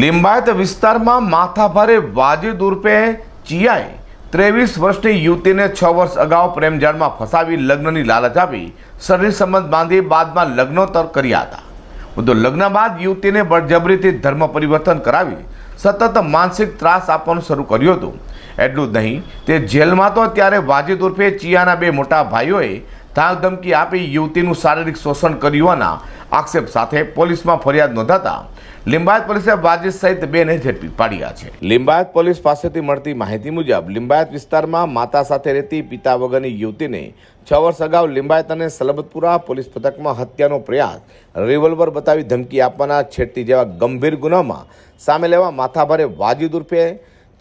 લિંબાયત વિસ્તારમાં માથાભારે વાજીદ ઉર્ફે ચિયાએ ત્રેવીસ વર્ષની યુવતીને છ વર્ષ અગાઉ પ્રેમજાળમાં ફસાવી લગ્નની લાલચ આપી શરીર સંબંધ બાંધી બાદમાં લગ્નોત્તર કર્યા હતા. વધુ લગ્ન બાદ યુવતીને બળજબરીથી ધર્મ પરિવર્તન કરાવી સતત માનસિક ત્રાસ આપવાનું શરૂ કર્યું હતું. એટલું જ નહીં, તે જેલમાં તો ત્યારે વાજિદ ઉર્ફે ચિયાના બે મોટા ભાઈઓએ ધાક ધમકી આપી યુવતીનું શારીરિક શોષણ કર્યું આક્ષેપ સાથે પોલીસમાં ફરિયાદ નોંધાતા લિંબાયત પોલીસે વાજીદ સહિત બેને ઝડપી પાડ્યા છે. લિંબાયત પોલીસ પાસેથી મળતી માહિતી મુજબ લિંબાયત વિસ્તારમાં માતા સાથે રહેતી પિતા વગરની યુવતીને છ વર્ષ અગાઉ લિંબાયત અને સલબતપુરા પોલીસ પથકમાં હત્યાનો પ્રયાસ રિવોલ્વર બતાવી ધમકી આપવાના છેડતી જેવા ગંભીર ગુનામાં સામે લેવા માથાભારે વાજીદ ઉર્ફે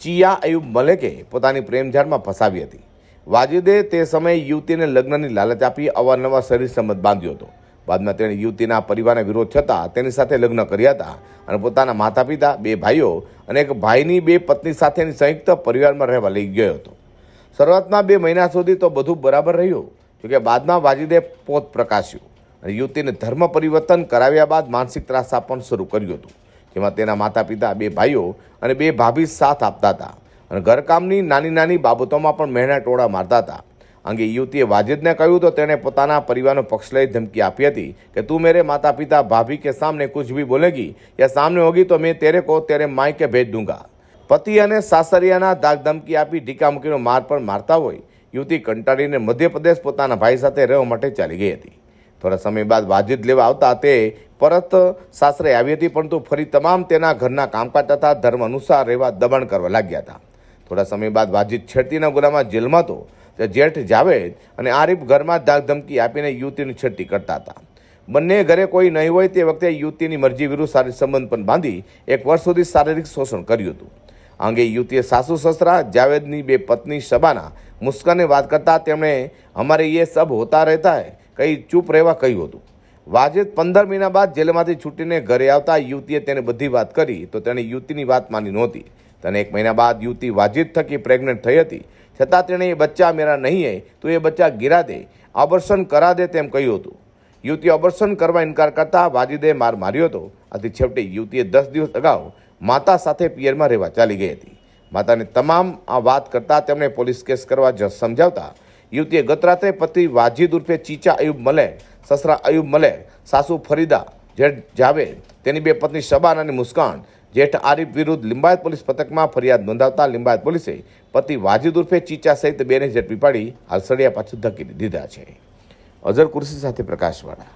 ચિયા અયુબ મલેકે પોતાની પ્રેમઝાળમાં ફસાવી હતી. વાજીદે તે સમયે યુવતીને લગ્નની લાલચ આપી અવારનવાર શરીર સંબંધ બાંધ્યો હતો. બાદમાં તેણે યુવતીના પરિવારને વિરોધ થતાં તેની સાથે લગ્ન કર્યા હતા અને પોતાના માતા પિતા બે ભાઈઓ અને એક ભાઈની બે પત્ની સાથેની સંયુક્ત પરિવારમાં રહેવા લઈ ગયો હતો. શરૂઆતમાં બે મહિના સુધી તો બધું બરાબર રહ્યું, જોકે બાદમાં વાજીદે પોત પ્રકાશ્યું અને યુવતીને ધર્મ પરિવર્તન કરાવ્યા બાદ માનસિક ત્રાસ આપવાનું શરૂ કર્યું હતું, જેમાં તેના માતા પિતા બે ભાઈઓ અને બે ભાભી સાથ આપતા હતા. અને ઘરકામની નાની નાની બાબતોમાં પણ મહેણા ટોળા મારતા હતા. અંગે યુવતીએ વાજિદને કહ્યું તો તેણે પોતાના પરિવારનો પક્ષ લઈ ધમકી આપી હતી કે, તું મેરે માતા પિતા ભાભી કે સામને કુછ ભી બોલેગી? યા સામને હોગી તો મેં તેરે કો તેરે માય કે ભેજ દૂંગા. પતિ અને સાસરિયાના દાગ ધમકી આપી ઢીકા મૂકીનો માર પણ મારતા હોય. યુવતી કંટાળીને મધ્યપ્રદેશ પોતાના ભાઈ સાથે રહેવા માટે ચાલી ગઈ હતી. થોડા સમય બાદ વાજિદ લેવા આવતા તે પરત સાસરે આવી હતી, પરંતુ ફરી તમામ તેના ઘરના કામકાજ તથા ધર્મ અનુસાર રહેવા દબાણ કરવા લાગ્યા હતા. થોડા સમય બાદ વાજિદ છેડતીના ગુનામાં જેલમાં હતો તે જેઠ જાવેદ અને આરીફ ઘરમાં ધાક ધમકી આપીને યુવતીની છેડતી કરતા હતા. બંને ઘરે કોઈ નહીં હોય તે વખતે યુવતીની મરજી વિરુદ્ધ શારીરિક સંબંધ પણ બાંધી એક વર્ષ સુધી શારીરિક શોષણ કર્યું હતું. આ અંગે યુવતીએ સાસુ સસરા, જાવેદની બે પત્ની શબાના મુસ્કાને વાત કરતા તેમણે, અમારે એ સબ હોતા રહેતા હે, કંઈ ચૂપ રહેવા કહ્યું હતું. વાજેદ પંદર મહિના બાદ જેલમાંથી છૂટીને ઘરે આવતા યુવતીએ તેને બધી વાત કરી તો તેણે યુવતીની વાત માની નહોતી. તેને એક મહિના બાદ યુવતી વાજિદ થકી પ્રેગ્નન્ટ થઈ હતી. છતાં તેણે એ બચ્ચા મેરા નહીં હે તો એ બચ્ચા ગિરા દે, આબર્ષણ કરા દે તેમ કહ્યું હતું. યુવતી અબર્ષણ કરવા ઇનકાર કરતા વાજિદે માર માર્યો હતો. આથી છેવટે યુવતીએ દસ દિવસ અગાઉ માતા સાથે પિયરમાં રહેવા ચાલી ગઈ હતી. માતાને તમામ આ વાત કરતા તેમણે પોલીસ કેસ કરવા જ સમજાવતા યુવતીએ ગત રાત્રે પતિ વાજિદ ઉર્ફે ચીચા અયુબ મલે સસરા અયુબ મલે સાસુ ફરીદા જેડ જાવેદ, તેની બે પત્ની શબાન અને મુસ્કાન જેઠ આરીફ વિરુદ્ધ લિંબાયત પોલીસ પથકમાં ફરિયાદ નોંધાવતા લિંબાયત પોલીસે પતિ વાજીદ ઉર્ફે ચીચા સહિત બેને ઝડપી પાડી હાલસડિયા પાછું ધકી દીધા છે. અઝર કુર્સી સાથે પ્રકાશવાળા.